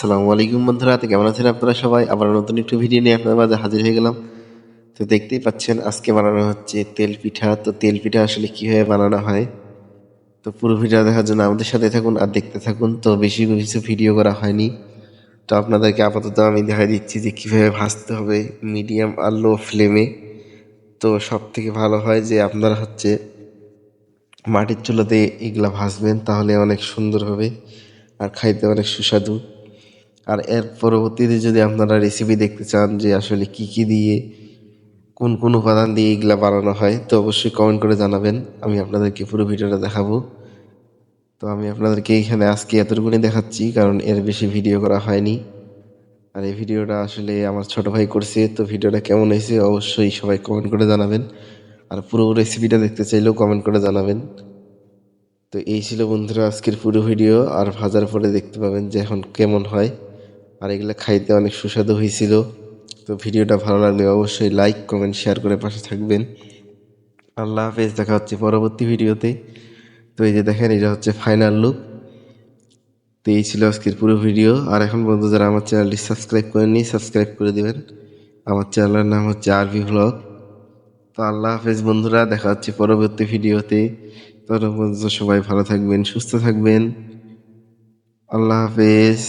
আসসালামু আলাইকুম বন্ধুরা, তো কেমন আছেন আপনারা সবাই? আবার নতুন একটু ভিডিও নিয়ে আপনার মাঝে হাজির হয়ে গেলাম। তো দেখতেই পাচ্ছেন, আজকে বানানো হচ্ছে তেল পিঠা। তো তেল পিঠা আসলে কীভাবে বানানো হয়? তো পুরো ভিডিও দেখার জন্য আমাদের সাথে থাকুন আর দেখতে থাকুন। তো বেশি কিছু ভিডিও করা হয়নি। তো আপনাদেরকে আপাতত আমি দেখা দিচ্ছি যে কীভাবে ভাজতে হবে মিডিয়াম আর লো ফ্লেমে। তো সব থেকে ভালো হয় যে আপনারা হচ্ছে মাটির চুলাতে এগুলা ভাজবেন, তাহলে অনেক সুন্দর হবে আর খাইতে অনেক সুস্বাদু। আর এর পরবর্তীতে যদি আপনারা রেসিপি দেখতে চান যে আসলে কি কি দিয়ে, কোন কোন উপাদান দিয়ে এগুলা বানানো হয়, তো অবশ্যই কমেন্ট করে জানাবেন। আমি আপনাদেরকে পুরো ভিডিওটা দেখাবো। তো আমি আপনাদেরকে এইখানে আজকে এতটুকুনি দেখাচ্ছি, কারণ এর বেশি ভিডিও করা হয়নি। আর এই ভিডিওটা আসলে আমার ছোট ভাই করছে, তো ভিডিওটা কেমন হয়েছে অবশ্যই সবাই কমেন্ট করে জানাবেন। আর পুরো রেসিপিটা দেখতে চাইলেও কমেন্ট করে জানাবেন। তো এই ছিল বন্ধুরা আজকের পুরো ভিডিও আর ভাজার পরে দেখতে পাবেন যে এখন কেমন হয়। আর এগুলো খাইতে অনেক সুস্বাদু হয়েছিল তো ভিডিওটা ভালো লাগলে অবশ্যই লাইক কমেন্ট শেয়ার করে পাশে থাকবেন। আল্লাহ হাফেজ, দেখা হচ্ছে পরবর্তী ভিডিওতে। তো এই যে দেখেন, এটা হচ্ছে ফাইনাল লুক তো এই ছিল আজকের পুরো ভিডিও। আর এখন বন্ধু যারা আমার চ্যানেলটি সাবস্ক্রাইব করেননি সাবস্ক্রাইব করে দিবেন। আমার চ্যানেলের নাম হচ্ছে আরবি ভ্লগ তো আল্লাহ হাফেজ বন্ধুরা, দেখা হচ্ছে পরবর্তী ভিডিওতে। ততক্ষণ পর্যন্ত সবাই ভালো থাকবেন, সুস্থ থাকবেন। আল্লাহ হাফেজ।